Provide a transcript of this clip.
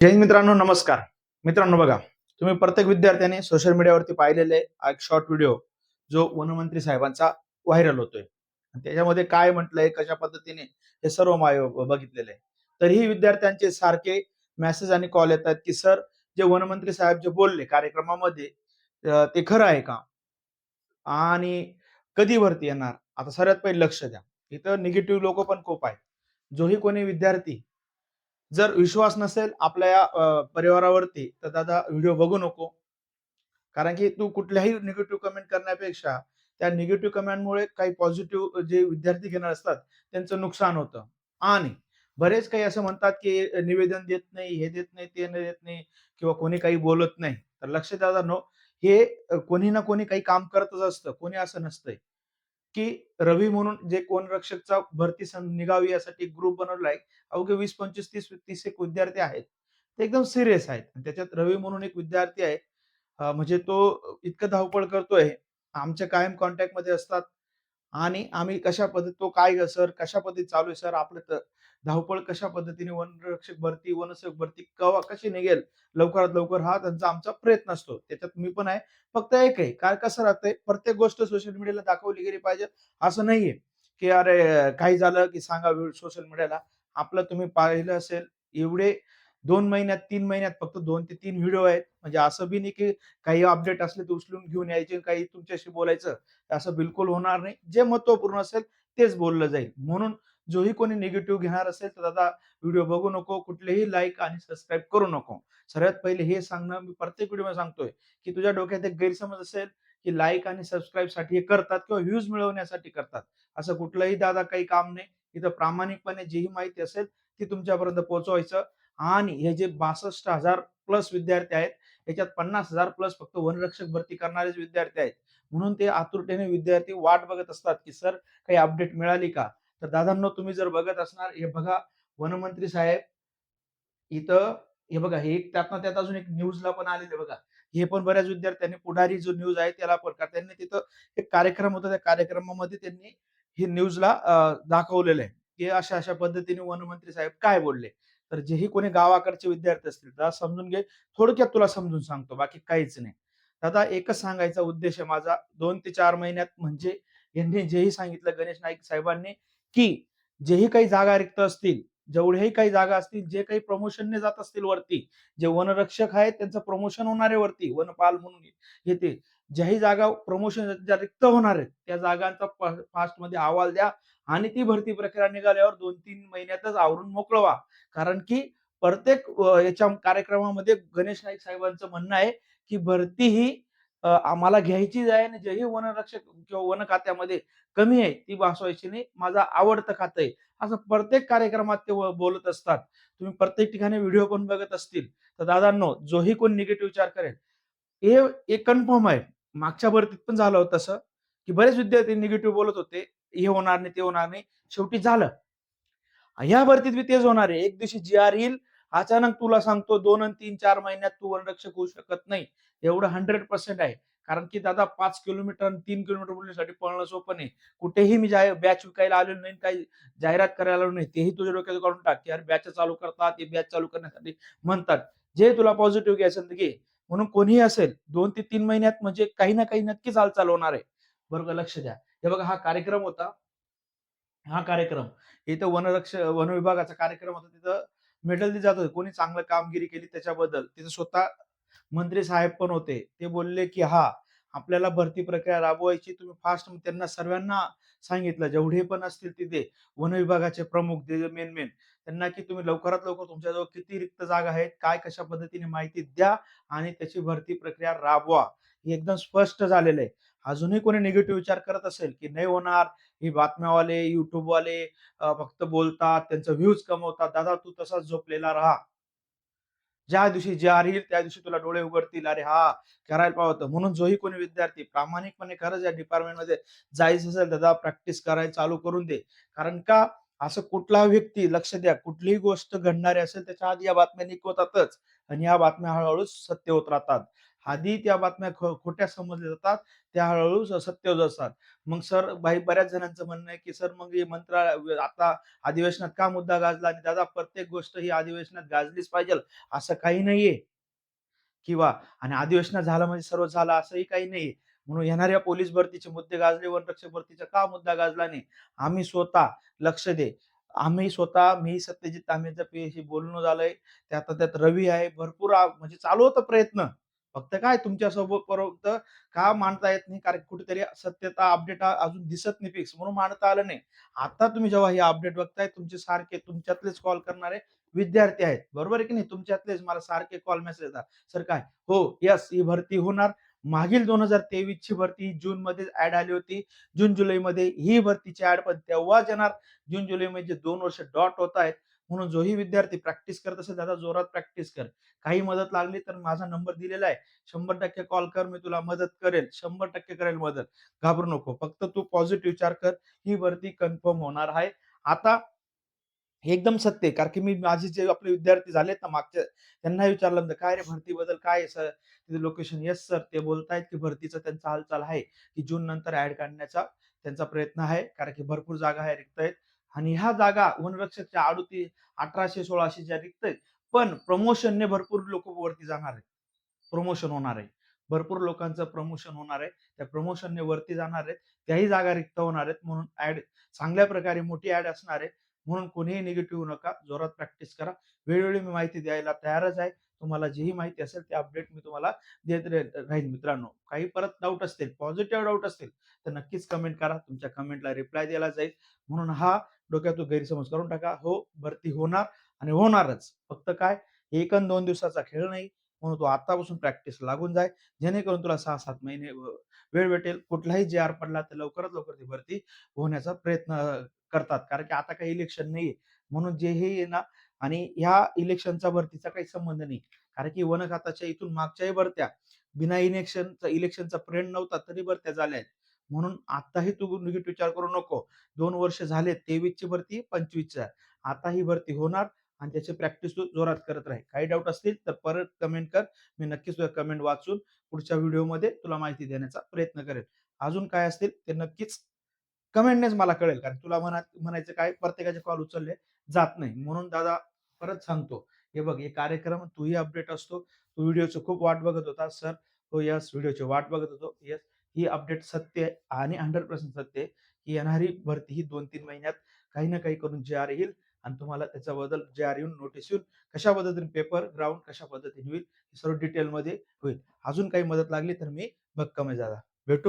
जय मित्रांनो नमस्कार. मित्रांनो बघा तुम्ही प्रत्येक विद्यार्थ्याने सोशल मीडियावरती पाहिलेले एक शॉर्ट व्हिडिओ जो वनमंत्री साहेबांचा व्हायरल होतोय. त्याच्यामध्ये काय म्हटलंय कशा पद्धतीने हे सर्व माय बघितलेले तरीही विद्यार्थ्यांचे सारखे मेसेज आणि कॉल येतात की सर जे वनमंत्री साहेब जे बोलले कार्यक्रमामध्ये ते खरं आहे का? आणि कधी भरती येणार? आता सर्वात पहिले लक्ष द्या. इथं निगेटिव्ह लोक पण खूप आहेत. जोही कोणी विद्यार्थी जर विश्वास नसेल आपल्या या, परिवारावरती तर दादा व्हिडिओ बघू नको. कारण की तू कुठल्याही निगेटिव्ह कमेंट करण्यापेक्षा त्या निगेटिव्ह कमेंटमुळे काही पॉझिटिव्ह जे विद्यार्थी घेणार असतात त्यांचं नुकसान होतं. आणि बरेच काही असं म्हणतात की निवेदन देत नाही हे देत नाही ते देत नाही किंवा कोणी काही बोलत नाही. तर लक्ष द्या नो हे कोणी ना कोणी काही काम करतच असतं. कोणी असं नसतंय. की रवी म्हणून जे कोण रक्षकचा भरती सं- निघावी यासाठी ग्रुप बनवलाय अवघे वीस पंचवीस तीस तीस एक विद्यार्थी आहेत. ते एकदम सिरियस आहेत. आणि त्याच्यात रवी म्हणून एक विद्यार्थी आहे. म्हणजे तो इतकं धावपळ करतोय. आमच्या कायम कॉन्टॅक्टमध्ये असतात. आणि आम्ही कशा पद्धती तो काय सर कशा पद्धती चालू आहे सर? आपलं तर धावपळ कशा पद्धतीने वनरक्षक भरती वनसेवक भरती कवा कशी निघेल? लवकरात लवकर हा त्यांचा आमचा प्रयत्न असतो. त्याच्यात मी पण आहे. फक्त एक आहे काय कसं राहतंय? प्रत्येक गोष्ट सोशल मीडियाला दाखवली गेली पाहिजे. असं नाहीये की अरे काही झालं की सांगा सोशल मीडियाला आपलं तुम्ही पाहिलं असेल एवढे दोन महिन्यात तीन महिन्यात फक्त दोन ते तीन व्हिडिओ आहेत. म्हणजे असं बी नाही की काही अपडेट असले ते उचलून घेऊन यायचे काही तुमच्याशी बोलायचं. असं बिलकुल होणार नाही. जे महत्त्वपूर्ण असेल तेच बोललं जाईल. म्हणून जोही कोणी निगेटिव्ह घेणार असेल तर दादा व्हिडिओ बघू नको कुठलेही लाईक आणि सबस्क्राईब करू नको. सर्वात पहिले हे सांगणं मी प्रत्येक व्हिडिओ सांगतोय की तुझ्या डोक्यात एक गैरसमज असेल की लाईक आणि सबस्क्राईबसाठी हे करतात किंवा व्ह्यूज मिळवण्यासाठी करतात. असं कुठलंही दादा काही काम नाही. इथं प्रामाणिकपणे जीही माहिती असेल ती तुमच्यापर्यंत पोहोचवायचं. आणि हे जे बासष्ट हजार प्लस विद्यार्थी आहेत याच्यात पन्नास हजार प्लस फक्त वनरक्षक भरती करणारेच विद्यार्थी आहेत. म्हणून ते आतुरतेने विद्यार्थी वाट बघत असतात की सर काही अपडेट मिळाली का? तर दादांनो तुम्ही जर बघत असणार हे बघा वनमंत्री साहेब इथं हे बघा हे एक त्यातनं त्यात अजून एक न्यूजला पण आलेले बघा. हे पण बऱ्याच विद्यार्थ्यांनी पुढारी जो न्यूज आहे त्याला पण का त्यांनी तिथं एक कार्यक्रम होता त्या कार्यक्रमामध्ये त्यांनी हे न्यूजला दाखवलेलं आहे. की अशा अशा पद्धतीने वनमंत्री साहेब काय बोलले? तर जेही कोणी गावाकडचे विद्यार्थी असतील तर समजून घे. थोडक्यात तुला समजून सांगतो बाकी काहीच नाही. दादा एकच सांगायचा उद्देश आहे माझा. दोन ते चार महिन्यात म्हणजे यांनी जेही सांगितलं गणेश नाईक साहेबांनी की जेही काही जागा रिक्त असतील जेवढ्याही काही जागा असतील जे काही प्रमोशनने जात असतील वरती जे वनरक्षक आहेत त्यांचं प्रमोशन होणार आहे वरती वनपाल म्हणून येते ज्याही जागा प्रमोशन ज्या रिक्त होणार आहेत त्या जागांचा फास्टमध्ये अहवाल द्या आणि ती भरती प्रक्रिया निघाल्यावर दोन तीन महिन्यातच आवरून मोकळवा. कारण की प्रत्येक याच्या कार्यक्रमामध्ये गणेश नाईक साहेबांचं म्हणणं आहे की भरती ही आम्हाला घ्यायचीच आहे आणि जेही वनरक्षक किंवा वन खात्यामध्ये कमी आहे ती भासवायची नाही. माझा आवडतं खातं आहे. असं प्रत्येक कार्यक्रमात ते बोलत असतात. तुम्ही प्रत्येक ठिकाणी व्हिडिओ पण बघत असतील. तर दादांनो जोही कोण निगेटिव्ह विचार करेल? हे एक कन्फर्म आहे. मागच्या भरतीत पण झालं होतं असं की बरेच विद्यार्थी निगेटिव्ह बोलत होते. हे होणार नाही ते होणार नाही. शेवटी झालं. ह्या भरतीत बी तेच होणार आहे. एक दिवशी जी आर येईल अचानक तुला सांगतो दोन आणि तीन चार महिन्यात तू वनरक्षक होऊ शकत नाही. एवढं हंड्रेड पर्सेंट आहे. कारण की दादा पाच किलोमीटर आणि तीन किलोमीटर बोलण्यासाठी पळणं सोपं नाही. कुठेही मी बॅच विकायला आलेलो नाही काही जाहिरात करायला आलो नाही तेही तुझ्या डोक्यात काढून टाक. की अरे बॅच चालू करतात ते बॅच चालू करण्यासाठी म्हणतात. जे तुला पॉझिटिव्ह घ्यायचं तर घे. म्हणून कोणीही असेल दोन ते तीन महिन्यात म्हणजे काही ना काही नक्कीच हालचाल होणार आहे. बरोबर लक्ष द्या. हे बघा हा कार्यक्रम होता. हा कार्यक्रम. इथं वनरक्ष वन विभागाचा कार्यक्रम होता. तिथं मेडल दिले जात होते. कोणी चांगलं कामगिरी केली त्याच्याबद्दल. तिथं स्वतः मंत्री साहेब पण होते. ते बोलले की हा आपल्याला भरती प्रक्रिया राबवायची. तुम्ही फास्ट त्यांना सर्वांना सांगितलं. जेवढे पण असतील तिथे वन विभागाचे प्रमुख मेन मेन त्यांना की तुम्ही लवकरात लवकर तुमच्याजवळ किती रिक्त जागा आहेत काय कशा पद्धतीने माहिती द्या आणि त्याची भरती प्रक्रिया राबवा. हे एकदम स्पष्ट झालेलं आहे. अजूनही कोणी निगेटिव्ह विचार करत असेल की नाही होणार. ही बातम्यावाले युट्यूबवाले फक्त बोलतात त्यांचं व्ह्यूज कमवतात. दादा तू तसाच झोपलेला राहा. ज्या दिवशी जे येईल त्या दिवशी तुला डोळे उघडतील. अरे हा करायला पाहिजे म्हणून जोही कोणी विद्यार्थी प्रामाणिकपणे खरंच या डिपार्टमेंटमध्ये जायचं असेल दादा प्रॅक्टिस करायला चालू करून दे. कारण का? असं कुठला व्यक्ती लक्ष द्या कुठलीही गोष्ट घडणारी असेल त्याच्या आधी या बातम्या निघवतातच. आणि या बातम्या हळूहळू सत्य होत राहतात. आधी त्या बातम्या खो- खोट्या समजल्या जातात त्या हळूहळू सत्य होत असतात. मग सर भाई बऱ्याच जणांचं म्हणणं आहे की सर मग हे मंत्रालय आता अधिवेशनात का मुद्दा गाजला आणि दादा प्रत्येक गोष्ट ही अधिवेशनात गाजलीच पाहिजे? असं काही नाहीये. किंवा आणि अधिवेशनात झालं म्हणजे सर्व झालं असंही काही नाही म्हणून येणाऱ्या पोलीस भरतीचे मुद्दे गाजले वनरक्षक भरतीचा का मुद्दा गाजला नाही? आम्ही स्वतः लक्ष दे. आम्ही स्वतः मी सत्यजित तांबेचा पीएशी बोलणं झालंय. त्यात त्यात रवी आहे भरपूर म्हणजे चालू होतं प्रयत्न. फक्त काय तुमच्यासोबत पर्यंत का मांडता येत नाही? कारण कुठेतरी सत्यता अपडेट अजून दिसत नाही फिक्स म्हणून मांडता आलं नाही. आता तुम्ही जेव्हा हे अपडेट बघताय तुमचे सारखे तुमच्यातलेच कॉल करणारे विद्यार्थी आहेत. बरोबर आहे की नाही? तुमच्यातलेच मला सारखे कॉल मेसेज येतात. सर काय? हो यस ही भरती होणार. मागील दोन हजार तेवीस ची भरती जून मध्ये ऍड आली होती. जून जुलैमध्ये ही भरतीची ऍड पण तेव्हाच येणार. जून जुलै मध्ये दोन वर्ष डॉट होत आहेत म्हणून जोही विद्यार्थी प्रॅक्टिस करत असेल दादा जोरात प्रॅक्टिस कर. काही मदत लागली तर माझा नंबर दिलेला आहे. शंभर टक्के कॉल कर मी तुला मदत करेल. शंभर टक्के करेल मदत. घाबरू नको. फक्त तू पॉझिटिव्ह विचार कर. ही भरती कन्फर्म होणार आहे. आता एकदम सत्य कारण की मी माझे जे आपले विद्यार्थी झालेत ना मागच्या त्यांना विचारलं तर काय रे भरती बद्दल काय आहे सर तिथे लोकेशन येस सर ते बोलतायत की भरतीचा त्यांचा हालचाल आहे की जून नंतर ऍड काढण्याचा त्यांचा प्रयत्न आहे. कारण की भरपूर जागा आहे रिक्त आहेत. आणि ह्या जागा वनरक्षकच्या आडोती अठराशे सोळाशेच्या रिक्त आहेत पण प्रमोशनने भरपूर लोक वरती जाणार आहेत. प्रमोशन होणार आहे. भरपूर लोकांचं प्रमोशन होणार आहे. त्या प्रमोशनने वरती जाणार आहेत. त्याही जागा रिक्त होणार आहेत. म्हणून ऍड चांगल्या प्रकारे मोठी ऍड असणार आहे. म्हणून कोणीही निगेटिव्ह नका. जोरात प्रॅक्टिस करा. वेळोवेळी मी माहिती द्यायला तयारच आहे. तुम्हाला जीही माहिती असेल ते अपडेट मी तुम्हाला देत राहील मित्रांनो. काही परत डाऊट असतील पॉझिटिव्ह डाऊट असतील तर नक्कीच कमेंट करा. तुमच्या कमेंटला रिप्लाय द्यायला जाईल. म्हणून हा डोक्यातून गैरसमज करून टाका. हो भरती होणार आणि होणारच. फक्त काय? एक दोन दिवसाचा खेळ नाही म्हणून तू आतापासून प्रॅक्टिस लागून जाय. जेणेकरून तुला सहा सात महिने वेळ भेटेल. कुठलाही जे आर पडला तर लवकरात लवकर ती भरती होण्याचा प्रयत्न करतात. कारण की आता काही इलेक्शन नाहीये. म्हणून जे हे येणार ना आणि ह्या इलेक्शनचा भरतीचा काही संबंध नाही. कारण की वन खाताच्या इथून मागच्याही भरत्या बिना इलेक्शनचा इलेक्शनचा प्रेम नव्हता तरी भरत्या झाल्या आहेत. म्हणून आताही तू निगेटिव्ह विचार करू नको. दोन वर्ष झाले तेवीस ची भरती पंचवीसच्या. आता ही भरती होणार आणि त्याची प्रॅक्टिस तू जोरात करत राहील काही डाऊट असतील तर परत कमेंट कर. मी नक्कीच तुझ्या कमेंट वाचून पुढच्या व्हिडिओमध्ये तुला माहिती देण्याचा प्रयत्न करेल अजून काय असतील ते नक्कीच कमेंटनेच मला कळेल कारण तुला म्हणा म्हणायचं काय प्रत्येकाचे कॉल उचलले जात नाही. म्हणून दादा परत सांगतो हे बघ हे कार्यक्रम तूही अपडेट असतो. तू व्हिडिओची खूप वाट बघत होता सर. तो यस व्हिडिओची वाट बघत होतो. येस ही अपडेट सत्य आहे आणि हंड्रेड पर्सेंट सत्य आहे. की येणारी भरती ही दोन तीन महिन्यात काही ना काही करून जे आर येईल आणि तुम्हाला त्याच्याबद्दल जे आर येऊन नोटीस येऊन कशा पद्धतीने पेपर ग्राउंड कशा पद्धतीने होईल सर्व डिटेलमध्ये होईल. अजून काही मदत लागली तर मी भक्कम आहे दादा. भेटू.